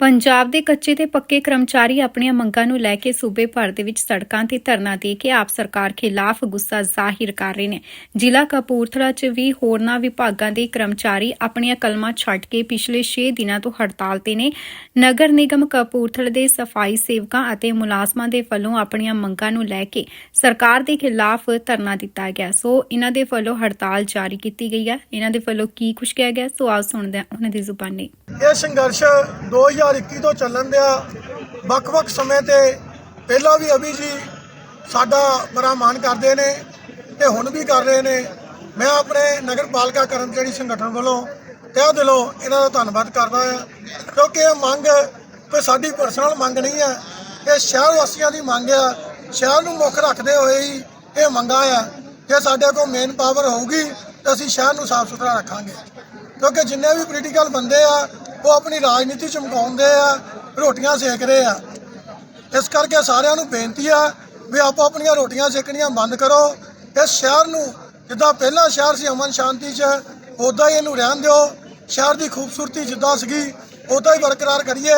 ਪੰਜਾਬ ਦੇ ਕੱਚੇ ਤੇ ਪੱਕੇ ਕਰਮਚਾਰੀ ਆਪਣੀਆਂ ਮੰਗਾਂ ਨੂੰ ਲੈ ਕੇ ਸੂਬੇ ਭਰ ਦੇ ਵਿੱਚ ਸੜਕਾਂ ਤੇ ਧਰਨਾ ਦੇ ਕੇ ਆਪ ਸਰਕਾਰ ਖਿਲਾਫ ਗੁੱਸਾ ਜ਼ਾਹਿਰ ਕਰ ਰਹੇ ਨੇ। ਜ਼ਿਲ੍ਹਾ ਕਪੂਰਥਲਾ 'ਚ ਵੀ ਹੋਰਨਾਂ ਵਿਭਾਗਾਂ ਦੇ ਕਰਮਚਾਰੀ ਆਪਣੀਆਂ ਕਲਮਾਂ ਛੱਡ ਕੇ ਪਿਛਲੇ 6 ਦਿਨਾਂ ਤੋਂ ਹੜਤਾਲ ਤੇ ਨੇ। ਨਗਰ ਨਿਗਮ ਕਪੂਰਥਲਾ ਦੇ ਸਫ਼ਾਈ ਸੇਵਕਾਂ ਅਤੇ ਮੁਲਾਜ਼ਮਾਂ ਦੇ ਵੱਲੋਂ ਆਪਣੀਆਂ ਮੰਗਾਂ ਨੂੰ ਲੈ ਕੇ ਸਰਕਾਰ ਦੇ ਖਿਲਾਫ ਧਰਨਾ ਦਿੱਤਾ ਗਿਆ। ਸੋ ਇਹਨਾਂ ਦੇ ਵੱਲੋਂ ਹੜਤਾਲ ਜਾਰੀ ਕੀਤੀ ਗਈ ਹੈ ਇਹਨਾਂ ਦੇ ਵੱਲੋਂ ਕੀ ਕੁਝ ਕਿਹਾ ਗਿਆ? ਸੋ ਆਓ ਸੁਣਦੇ ਹਾਂ ਉਹਨਾਂ ਦੀ ਜ਼ੁਬਾਨੀ। ਇਹ ਸੰਘਰਸ਼ 2021 ਤੋਂ ਚੱਲਣ ਦਿਆ, ਵੱਖ-ਵੱਖ ਸਮੇਂ ਤੇ ਪਹਿਲਾਂ ਵੀ ਅਭੀ ਜੀ ਸਾਡਾ ਬੜਾ ਮਾਣ ਕਰਦੇ ਨੇ ਤੇ ਹੁਣ ਵੀ ਕਰ ਰਹੇ ਨੇ। ਮੈਂ ਆਪਣੇ ਨਗਰ ਪਾਲਿਕਾ ਕਰਮਚਾਰੀ ਸੰਗਠਨ ਵੱਲੋਂ ਤਹਿ ਦਿਲੋਂ ਇਹਨਾਂ ਦਾ ਧੰਨਵਾਦ ਕਰਦਾ ਹਾਂ, ਕਿਉਂਕਿ ਇਹ ਮੰਗ ਕੋਈ ਸਾਡੀ ਪਰਸਨਲ ਮੰਗ ਨਹੀਂ ਹੈ। ਇਹ ਸ਼ਹਿਰ ਵਾਸੀਆਂ ਦੀ ਮੰਗ ਆ। ਸ਼ਹਿਰ ਨੂੰ ਮੁੱਖ ਰੱਖਦੇ ਹੋਏ ਹੀ ਇਹ ਮੰਗਾਂ ਆ। ਜੇ ਸਾਡੇ ਕੋਲ ਮੇਨ ਪਾਵਰ ਹੋਊਗੀ ਤਾਂ ਅਸੀਂ ਸ਼ਹਿਰ ਨੂੰ ਸਾਫ਼ ਸੁਥਰਾ ਰੱਖਾਂਗੇ। ਕਿਉਂਕਿ ਜਿੰਨੇ ਵੀ ਪੋਲੀਟੀਕਲ ਬੰਦੇ ਆ ਉਹ ਆਪਣੀ ਰਾਜਨੀਤੀ ਚਮਕਾਉਂਦੇ ਆ ਰੋਟੀਆਂ ਸੇਕ ਰਹੇ ਆ। ਇਸ ਕਰਕੇ ਸਾਰਿਆਂ ਨੂੰ ਬੇਨਤੀ ਆ ਵੀ ਆਪੋ ਆਪਣੀਆਂ ਰੋਟੀਆਂ ਸੇਕਣੀਆਂ ਬੰਦ ਕਰੋ। ਇਸ ਸ਼ਹਿਰ ਨੂੰ ਜਿੱਦਾਂ ਪਹਿਲਾ ਸ਼ਹਿਰ ਸੀ ਅਮਨ ਸ਼ਾਂਤੀ 'ਚ ਉਦਾਂ ਹੀ ਇਹਨੂੰ ਰਹਿਣ ਦਿਓ। ਸ਼ਹਿਰ ਦੀ ਖੂਬਸੂਰਤੀ ਜਿੱਦਾਂ ਸੀਗੀ ਉਦਾਂ ਹੀ ਬਰਕਰਾਰ ਕਰੀਏ।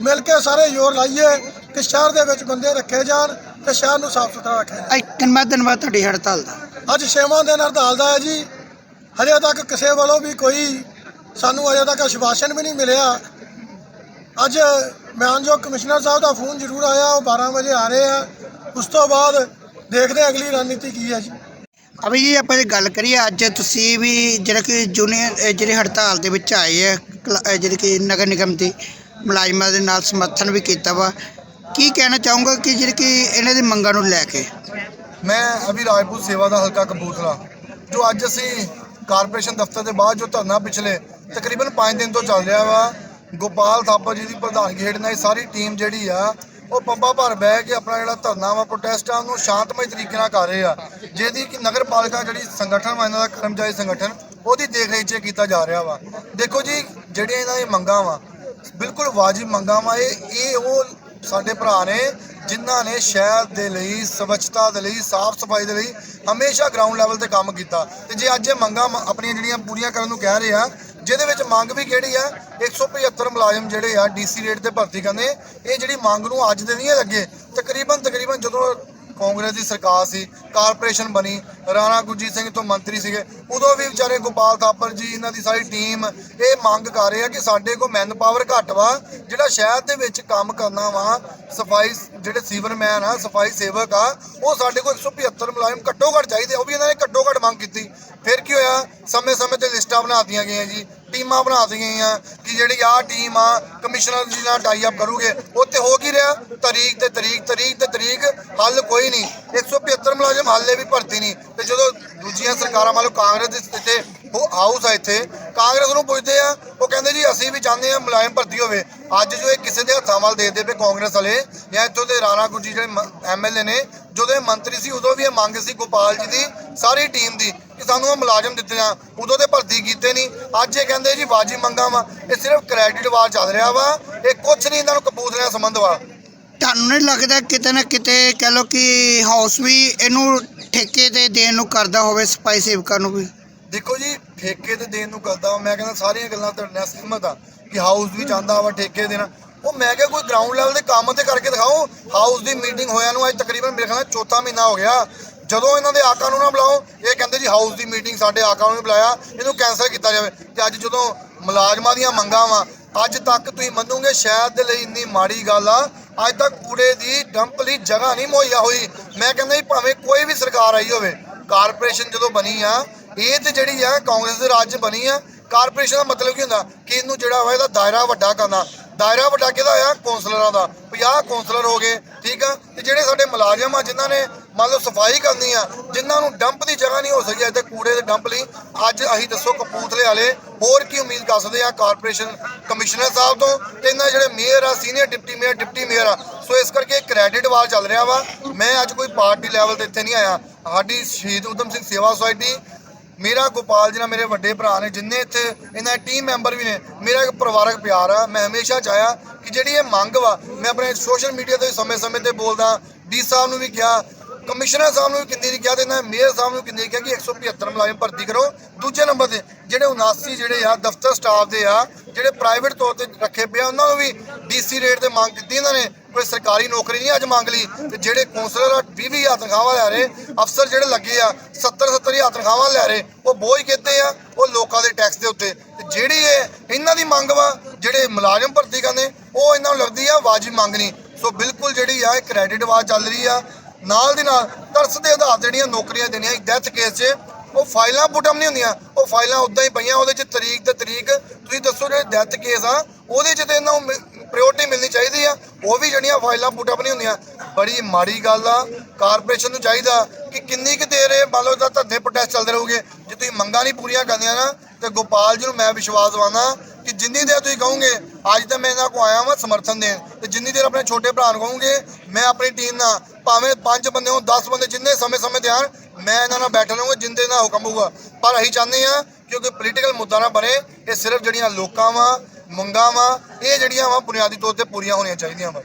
ਮਿਲ ਕੇ ਸਾਰੇ ਜ਼ੋਰ ਲਾਈਏ ਕਿ ਸ਼ਹਿਰ ਦੇ ਵਿੱਚ ਬੰਦੇ ਰੱਖੇ ਜਾਣ ਤੇ ਸ਼ਹਿਰ ਨੂੰ ਸਾਫ਼ ਸੁਥਰਾ ਰੱਖਿਆ ਅੱਜ ਕਿੰਨਾ ਦਿਨ ਬਾਅਦ ਤੁਹਾਡੀ ਹੜਤਾਲ ਦਾ। ਅੱਜ ਛੇਵਾਂ ਦਿਨ ਹੜਤਾਲ ਦਾ ਹੈ ਜੀ। ਹਜੇ ਤੱਕ ਕਿਸੇ ਵੱਲੋਂ ਵੀ ਕੋਈ ਸਾਨੂੰ ਅਜੇ ਤੱਕ ਆਸ਼ਵਾਸਨ ਵੀ ਨਹੀਂ ਮਿਲਿਆ। ਅੱਜ ਮਿਆਨਯੋਗ ਕਮਿਸ਼ਨਰ ਸਾਹਿਬ ਦਾ ਫੋਨ ਜ਼ਰੂਰ ਆਇਆ ਉਹ 12 ਵਜੇ ਆ ਰਹੇ ਆ। ਉਸ ਤੋਂ ਬਾਅਦ ਦੇਖਦੇ ਅਗਲੀ ਰਣਨੀਤੀ ਕੀ ਹੈ ਜੀ। ਅਭੀ ਜੀ ਆਪਾਂ ਜੇ ਗੱਲ ਕਰੀਏ ਅੱਜ ਤੁਸੀਂ ਵੀ ਜਿਹੜਾ ਕਿ ਜੂਨੀਅਰ ਜਿਹੜੇ ਹੜਤਾਲ ਦੇ ਵਿੱਚ ਆਏ ਆ ਜਿਹੜੇ ਕਿ ਨਗਰ ਨਿਗਮ ਦੇ ਮੁਲਾਜ਼ਮਾਂ ਦੇ ਨਾਲ ਸਮਰਥਨ ਵੀ ਕੀਤਾ ਵਾ। ਕੀ ਕਹਿਣਾ ਚਾਹੂੰਗਾ ਕਿ ਜਿਹੜੇ ਕਿ ਇਹਨਾਂ ਦੀ ਮੰਗਾਂ ਨੂੰ ਲੈ ਕੇ? ਮੈਂ ਅਭੀ ਰਾਜਪੂਤ ਸੇਵਾ ਦਾ ਹਲਕਾ ਕਪੂਰਥਲਾ ਜੋ ਅੱਜ ਅਸੀਂ ਕਾਰਪੋਰੇਸ਼ਨ ਦਫ਼ਤਰ ਦੇ ਬਾਹਰ ਜੋ ਧਰਨਾ ਪਿਛਲੇ ਤਕਰੀਬਨ 5 ਦਿਨ ਤੋਂ ਚੱਲ ਰਿਹਾ ਵਾ। ਗੋਪਾਲ ਥਾਪਰ ਜੀ ਦੀ ਪ੍ਰਧਾਨਗੀ ਹੇਠ ਨਾਲ ਇਹ ਸਾਰੀ ਟੀਮ ਜਿਹੜੀ ਆ, ਉਹ ਪੰਬਾ ਭਰ ਬਹਿ ਕੇ ਆਪਣਾ ਜਿਹੜਾ ਧਰਨਾ ਵਾ ਪ੍ਰੋਟੈਸਟ ਆ ਉਹਨੂੰ ਸ਼ਾਂਤਮਈ ਤਰੀਕੇ ਨਾਲ ਕਰ ਰਹੇ ਆ। ਜਿਹਦੀ ਕਿ ਨਗਰ ਪਾਲਿਕਾ ਜਿਹੜੀ ਸੰਗਠਨ ਵਾ, ਇਹਨਾਂ ਦਾ ਕਰਮਚਾਰੀ ਸੰਗਠਨ, ਉਹਦੀ ਦੇਖ ਰੇਖ 'ਚ ਕੀਤਾ ਜਾ ਰਿਹਾ ਵਾ। ਦੇਖੋ ਜੀ, ਜਿਹੜੀਆਂ ਇਹਨਾਂ ਦੀ ਮੰਗਾਂ ਵਾ, ਬਿਲਕੁਲ ਵਾਜਿਬ ਮੰਗਾਂ ਵਾ, ਇਹ ਇਹ ਉਹ ਸਾਡੇ ਭਰਾ ਨੇ, ਜਿਨ੍ਹਾਂ ਨੇ ਸ਼ਹਿਰ ਦੇ ਲਈ, ਸਵੱਛਤਾ ਦੇ ਲਈ, ਸਾਫ਼ ਸਫ਼ਾਈ ਦੇ ਲਈ ਹਮੇਸ਼ਾ ਗਰਾਊਂਡ ਲੈਵਲ ਤੇ ਕੰਮ ਕੀਤਾ। ਤੇ ਜੇ ਅੱਜ ਇਹ ਮੰਗਾਂ ਆਪਣੀਆਂ ਜਿਹੜੀਆਂ ਪੂਰੀਆਂ ਕਰਨ ਨੂੰ ਕਹਿ ਰਹੇ ਆ ਜਿਹਦੇ ਵਿੱਚ ਮੰਗ ਵੀ ਕਿਹੜੀ ਆ? 175 ਮੁਲਾਜ਼ਮ ਜਿਹੜੇ ਆ, ਡੀਸੀ ਰੇਟ ਤੇ ਭਰਤੀ ਕਰਨੇ। ਇਹ ਜਿਹੜੀ ਮੰਗ ਨੂੰ ਅੱਜ ਦੇ ਨਹੀਂ ਲੱਗੇ ਤਕਰੀਬਨ ਤਕਰੀਬਨ ਜਦੋਂ ਕਾਂਗਰਸ ਦੀ ਸਰਕਾਰ ਸੀ, ਕਾਰਪੋਰੇਸ਼ਨ ਬਣੀ, ਰਾਣਾ ਗੁਰਜੀਤ ਸਿੰਘ ਤੋਂ ਮੰਤਰੀ ਸੀਗੇ। ਉਦੋਂ ਵੀ ਵਿਚਾਰੇ ਗੋਪਾਲ ਥਾਪਰ ਜੀ, ਇਹਨਾਂ ਦੀ ਸਾਰੀ ਟੀਮ ਇਹ ਮੰਗ ਕਰ ਰਹੇ ਆ ਕਿ ਸਾਡੇ ਕੋਲ ਮੈਨ ਪਾਵਰ ਘੱਟ ਵਾ, ਜਿਹੜਾ ਸ਼ਹਿਰ ਦੇ ਵਿੱਚ ਕੰਮ ਕਰਨਾ ਵਾ, ਸਫ਼ਾਈ ਜਿਹੜੇ ਸੀਵਰਮੈਨ ਆ, ਸਫ਼ਾਈ ਸੇਵਕ ਆ, ਉਹ ਸਾਡੇ ਕੋਲ 175 ਮੁਲਾਜ਼ਮ ਘੱਟੋ ਘੱਟ ਚਾਹੀਦੇ ਉਹ ਵੀ ਇਹਨਾਂ ਨੇ ਘੱਟੋ ਘੱਟ ਮੰਗ ਕੀਤੀ। ਫਿਰ ਕੀ ਹੋਇਆ? ਸਮੇਂ ਸਮੇਂ ਤੇ ਲਿਸਟਾਂ ਬਣਾ ਦਿੱਤੀਆਂ ਗਈਆਂ ਜੀ। ਟੀਮਾਂ ਬਣਾ ਦਿੱਤੀਆਂ ਗਈਆਂ ਕਿ ਜਿਹੜੀ ਆਹ ਟੀਮ ਆ ਕਮਿਸ਼ਨਰ ਜੀ ਨਾਲ ਟਾਈ ਅਪ ਕਰੂਗੇ। ਉੱਥੇ ਹੋ ਕੀ ਰਿਹਾ? ਤਰੀਕ ਤੇ ਤਰੀਕ ਤਰੀਕ ਤੇ ਤਰੀਕ, ਹੱਲ ਕੋਈ ਨਹੀਂ। 175 ਮੁਲਾਜ਼ਮ ਹਾਲੇ ਵੀ ਭਰਤੀ ਨਹੀਂ। ਤੇ ਜਦੋਂ ਦੂਜੀਆਂ ਸਰਕਾਰਾਂ ਮੰਨ ਕਾਂਗਰਸ ਦੇ ਇੱਥੇ ਉਹ ਹਾਊਸ ਆ ਇੱਥੇ। ਕਾਂਗਰਸ ਨੂੰ ਪੁੱਛਦੇ ਆ, ਉਹ ਕਹਿੰਦੇ ਜੀ, ਅਸੀਂ ਵੀ ਚਾਹੁੰਦੇ ਆ ਮੁਲਾਜ਼ਮ ਭਰਤੀ ਹੋਵੇ। ਅੱਜ ਜੋ ਇਹ ਕਿਸੇ ਦੇ ਹੱਥਾਂ ਵੱਲ ਦੇਖਦੇ ਪਏ ਕਾਂਗਰਸ ਵਾਲੇ, ਜਾਂ ਇੱਥੋਂ ਦੇ ਰਾਣਾ ਗੁਰਜੀ ਜਿਹੜੇ ਐਮਐਲਏ ਨੇ, ਜਦੋਂ ਇਹ ਮੰਤਰੀ ਸੀ, ਉਦੋਂ ਵੀ ਇਹ ਮੰਗ ਸੀ ਗੋਪਾਲ ਜੀ ਦੀ, ਸਾਰੀ ਟੀਮ ਦੀ। ਕਿ ਸਾਨੂੰ ਉਹ ਮੁਲਾਜ਼ਮ ਦਿੱਤੇ ਜਾਣ ਉਦੋਂ ਤੇ ਭਰਤੀ ਕੀਤੇ ਨਹੀਂ। ਅੱਜ ਇਹ ਕਹਿੰਦੇ ਜੀ ਬਾਜੀ ਮੰਗਾ ਵਾ ਇਹ ਸਿਰਫ ਕ੍ਰੈਡਿਟ ਵਾਰ ਚੱਲ ਰਿਹਾ ਵਾ ਇਹ ਕੁਝ ਨਹੀਂ ਇਹਨਾਂ ਨੂੰ ਕਪੂਰਥਲੇ ਨਾਲ ਸੰਬੰਧ ਵਾ। ਤੁਹਾਨੂੰ ਨਹੀਂ ਲੱਗਦਾ ਕਿਤੇ ਨਾ ਕਿਤੇ ਕਹਿ ਲਓ ਕਿ ਹਾਊਸ ਵੀ ਇਹਨੂੰ ਠੇਕੇ ਤੇ ਦੇਣ ਨੂੰ ਕਰਦਾ ਹੋਵੇ ਸਫ਼ਾਈ ਸੇਵਕਾਂ ਨੂੰ ਵੀ? ਦੇਖੋ ਜੀ ਠੇਕੇ ਤੇ ਦੇਣ ਨੂੰ ਕਰਦਾ ਮੈਂ ਕਹਿੰਦਾ ਸਾਰੀਆਂ ਗੱਲਾਂ ਤੁਹਾਡੇ ਨਾਲ ਸਹਿਮਤ ਆ ਕਿ ਹਾਊਸ ਵੀ ਚਾਹੁੰਦਾ ਵਾ ਠੇਕੇ ਦੇਣਾ ਉਹ ਮੈਂ ਕਿਹਾ ਕੋਈ ਗਰਾਊਂਡ ਲੈਵਲ ਦੇ ਕੰਮ ਤੇ ਕਰਕੇ ਦਿਖਾਓ। ਹਾਊਸ ਦੀ ਮੀਟਿੰਗ ਹੋਇਆ ਨੂੰ ਅੱਜ ਤਕਰੀਬਨ ਮੇਰੇ ਖਿਆਲ ਚੌਥਾ ਮਹੀਨਾ ਹੋ ਗਿਆ। ਜਦੋਂ ਇਹਨਾਂ ਦੇ ਆਕਾ ਨੂੰ ਨਾ ਬੁਲਾਓ, ਇਹ ਕਹਿੰਦੇ ਜੀ ਹਾਊਸ ਦੀ ਮੀਟਿੰਗ ਸਾਡੇ ਆਕਾ ਨੂੰ ਬੁਲਾਇਆ, ਇਹਨੂੰ ਕੈਂਸਲ ਕੀਤਾ ਜਾਵੇ। ਤੇ ਅੱਜ ਜਦੋਂ ਮੁਲਾਜ਼ਮਾਂ ਦੀਆਂ ਮੰਗਾਂ ਵਾ, ਅੱਜ ਤੱਕ ਤੁਸੀਂ ਮੰਨੋਗੇ ਸ਼ਹਿਰ ਦੇ ਲਈ ਇੰਨੀ ਮਾੜੀ ਗੱਲ ਆ, ਅੱਜ ਤੱਕ ਕੂੜੇ ਦੀ ਡੰਪ ਲਈ ਜਗ੍ਹਾ ਨਹੀਂ ਮੁਹੱਈਆ ਹੋਈ। ਮੈਂ ਕਹਿੰਦਾ ਜੀ ਭਾਵੇਂ ਕੋਈ ਵੀ ਸਰਕਾਰ ਆਈ ਹੋਵੇ ਕਾਰਪੋਰੇਸ਼ਨ ਜਦੋਂ ਬਣੀ ਆ, ਇਹ ਤੇ ਜਿਹੜੀ ਆ ਕਾਂਗਰਸ ਦੇ ਰਾਜ 'ਚ ਬਣੀ ਆ ਕਾਰਪੋਰੇਸ਼ਨ ਦਾ ਮਤਲਬ ਕੀ ਹੁੰਦਾ? ਕਿ ਇਹਨੂੰ ਜਿਹੜਾ ਵਾ ਇਹਦਾ ਦਾਇਰਾ ਵੱਡਾ ਕਰਨਾ। ਦਾਇਰਾ ਵੱਡਾ ਕਿਹਦਾ ਹੋਇਆ? ਕੌਂਸਲਰਾਂ ਦਾ। 50 ਕੌਂਸਲਰ ਹੋ ਗਏ, ਠੀਕ ਆ? ਤੇ ਜਿਹੜੇ ਸਾਡੇ ਮੁਲਾਜ਼ਮ ਆ, ਜਿਨ੍ਹਾਂ ਨੇ ਮੰਨ ਲਓ ਸਫ਼ਾਈ ਕਰਨੀ ਆ, ਜਿਨ੍ਹਾਂ ਨੂੰ ਡੰਪ ਦੀ ਜਗ੍ਹਾ ਨਹੀਂ ਹੋ ਸਕੀ ਇੱਥੇ ਕੂੜੇ ਦੇ ਡੰਪ ਲਈ, ਅੱਜ ਅਸੀਂ ਦੱਸੋ ਕਪੂਰਥਲੇ ਵਾਲੇ ਹੋਰ ਕੀ ਉਮੀਦ ਕਰ ਸਕਦੇ ਆ ਕਾਰਪੋਰੇਸ਼ਨ ਕਮਿਸ਼ਨਰ ਸਾਹਿਬ ਤੋਂ? ਤੇ ਇਹਨਾਂ ਜਿਹੜੇ ਮੇਅਰ ਆ senior deputy mayor deputy mayor ਆ, ਸੋ ਇਸ ਕਰਕੇ ਕ੍ਰੈਡਿਟ ਵਾਰ ਚੱਲ ਰਿਹਾ ਵਾ। ਮੈਂ ਅੱਜ ਕੋਈ ਪਾਰਟੀ ਲੈਵਲ ਤੇ ਇੱਥੇ ਨਹੀਂ ਆਇਆ। ਸਾਡੀ ਸ਼ਹੀਦ ਉਦਮ ਸਿੰਘ ਸੇਵਾ ਸੁਸਾਇਟੀ ਮੇਰਾ ਗੋਪਾਲ ਜੀ ਨਾਲ ਮੇਰੇ ਵੱਡੇ ਭਰਾ ਨੇ, ਜਿੰਨੇ ਇੱਥੇ ਇਹਨਾਂ ਦੇ ਟੀਮ ਮੈਂਬਰ ਵੀ ਨੇ, ਮੇਰਾ ਇੱਕ ਪਰਿਵਾਰਕ ਪਿਆਰ ਆ, ਮੈਂ ਹਮੇਸ਼ਾ ਚਾਹਿਆ ਕਿ ਜਿਹੜੀ ਇਹ ਮੰਗ ਵਾ, ਮੈਂ ਆਪਣੇ ਸੋਸ਼ਲ ਮੀਡੀਆ ਤੇ ਸਮੇਂ-ਸਮੇਂ ਤੇ ਬੋਲਦਾ ਡੀ ਸਾਹਿਬ ਨੂੰ ਵੀ ਕਿਹਾ, ਕਮਿਸ਼ਨਰ ਸਾਹਿਬ ਨੂੰ ਵੀ ਕਿੰਨੀ ਨਹੀਂ ਕਿਹਾ ਤੇ ਨਾ ਮੇਅਰ ਸਾਹਿਬ ਨੂੰ ਕਿੰਨੀ ਕਿਹਾ ਕਿ 175 ਮੁਲਾਜ਼ਮ ਭਰਤੀ ਕਰੋ। ਦੂਜੇ ਨੰਬਰ ਤੇ ਜਿਹੜੇ 79 ਜਿਹੜੇ ਆ, ਦਫ਼ਤਰ ਸਟਾਫ ਦੇ ਆ, ਜਿਹੜੇ ਪ੍ਰਾਈਵੇਟ ਤੌਰ ਤੇ ਰੱਖੇ ਪਿਆ ਉਹਨਾਂ ਨੂੰ ਵੀ ਡੀਸੀ ਰੇਟ ਤੇ ਮੰਗ ਕੀਤੀ ਇਹਨਾਂ ਨੇ। ਕੋਈ ਸਰਕਾਰੀ ਨੌਕਰੀ ਨਹੀਂ ਅੱਜ ਮੰਗ ਲਈ ਤੇ ਜਿਹੜੇ ਕੌਂਸਲਰ 20 20 ਹਜ਼ਾਰ ਤਨਖਾਹਾਂ ਲੈ ਰਹੇ, ਅਫਸਰ ਜਿਹੜੇ ਲੱਗੇ ਆ 70 70 ਹਜ਼ਾਰ ਤਨਖਾਹਾਂ ਲੈ ਰਹੇ, ਉਹ ਬੋਝ ਕਿੱਥੇ ਆ? ਉਹ ਲੋਕਾਂ ਦੇ ਟੈਕਸ ਦੇ ਉੱਤੇ। ਤੇ ਜਿਹੜੀ ਇਹ ਇਹਨਾਂ ਦੀ ਮੰਗ ਵਾ, ਜਿਹੜੇ ਮੁਲਾਜ਼ਮ ਭਰਤੀ ਕਰਨੇ, ਉਹ ਇਹਨਾਂ ਨੂੰ ਲੱਗਦੀ ਆ ਵਾਜਿਬ ਮੰਗ ਨਹੀਂ। ਸੋ ਬਿਲਕੁਲ ਜਿਹੜੀ ਆ, ਇਹ ਕ੍ਰੈਡਿਟ ਆਵਾਜ਼ ਚੱਲ ਰਹੀ ਆ। ਨਾਲ ਦੀ ਨਾਲ ਤਰਸ ਦੇ ਆਧਾਰ ਜਿਹੜੀਆਂ ਨੌਕਰੀਆਂ ਦੇਣੀਆਂ ਇੱਕ ਡੈਥ ਕੇਸ 'ਚ ਉਹ ਫਾਈਲਾਂ ਪੁਟਮ ਨਹੀਂ ਹੁੰਦੀਆਂ, ਉਹ ਫਾਈਲਾਂ ਉਦਾਂ ਹੀ ਪਈਆਂ, ਉਹਦੇ 'ਚ ਤਰੀਕ ਤੇ ਤਰੀਕ, ਤੁਸੀਂ ਦੱਸੋ ਜਿਹੜੇ ਡੈਥ ਕੇਸ ਆ, ਉਹਦੇ 'ਚ ਤੇ ਇਹਨਾਂ ਨੂੰ ਪ੍ਰਾਇੋਰਟੀ ਮਿਲਣੀ ਚਾਹੀਦੀ ਆ, ਉਹ ਵੀ ਜਿਹੜੀਆਂ ਫਾਈਲਾਂ ਪੁਟਮ ਨਹੀਂ ਹੁੰਦੀਆਂ। ਬੜੀ ਮਾੜੀ ਗੱਲ ਆ ਕਾਰਪੋਰੇਸ਼ਨ ਨੂੰ ਚਾਹੀਦਾ ਕਿ ਕਿੰਨੀ ਕੁ ਦੇਰ ਇਹ ਮੰਨ ਲਓ ਦਾ ਧਰਨੇ ਪ੍ਰੋਟੈਸਟ ਚੱਲਦੇ ਰਹੋਗੇ, ਜੇ ਤੁਸੀਂ ਮੰਗਾਂ ਨਹੀਂ ਪੂਰੀਆਂ ਕਰਨੀਆਂ ਨਾ, ਤੇ ਗੋਪਾਲ ਜੀ ਨੂੰ ਮੈਂ ਵਿਸ਼ਵਾਸ ਦਿਵਾਉਣਾ ਕਿ ਜਿੰਨੀ ਦੇਰ ਤੁਸੀਂ ਕਹੋਗੇ, ਅੱਜ ਤਾਂ ਮੈਂ ਇਹਨਾਂ ਕੋ ਆਇਆ ਹਾਂ ਸਮਰਥਨ ਦੇਣ, ਤੇ ਜਿੰਨੀ ਦੇਰ ਆਪਣੇ ਛੋਟੇ ਭਰਾ ਨੂੰ ਕਹੋਗੇ, ਮੈਂ ਆਪਣੀ ਟੀਮ ਨਾਲ, ਭਾਵੇਂ 5 ਬੰਦੇ ਹੋਣ 10 ਬੰਦੇ ਜਿੰਨੇ ਸਮੇਂ-ਸਮੇਂ ਤੇ ਆਣ ਮੈਂ ਇਹਨਾਂ ਨਾਲ ਬੈਠਾ ਰਹੂੰਗਾ, ਜਿੰਦੇ ਨਾਲ ਹੁਕਮ ਹੋਊਗਾ। ਪਰ ਅਸੀਂ ਚਾਹੁੰਦੇ ਆ ਕਿਉਂਕਿ ਪੋਲੀਟੀਕਲ ਮੁੱਦਾ ਨਾ ਬਣੇ, ਇਹ ਸਿਰਫ ਜਿਹੜੀਆਂ ਲੋਕਾਂ ਵਾ, ਮੰਗਾਂ ਵਾ, ਇਹ ਜਿਹੜੀਆਂ ਵਾ ਬੁਨਿਆਦੀ ਤੌਰ ਤੇ ਪੂਰੀਆਂ ਹੋਣੀਆਂ ਚਾਹੀਦੀਆਂ ਵਾ।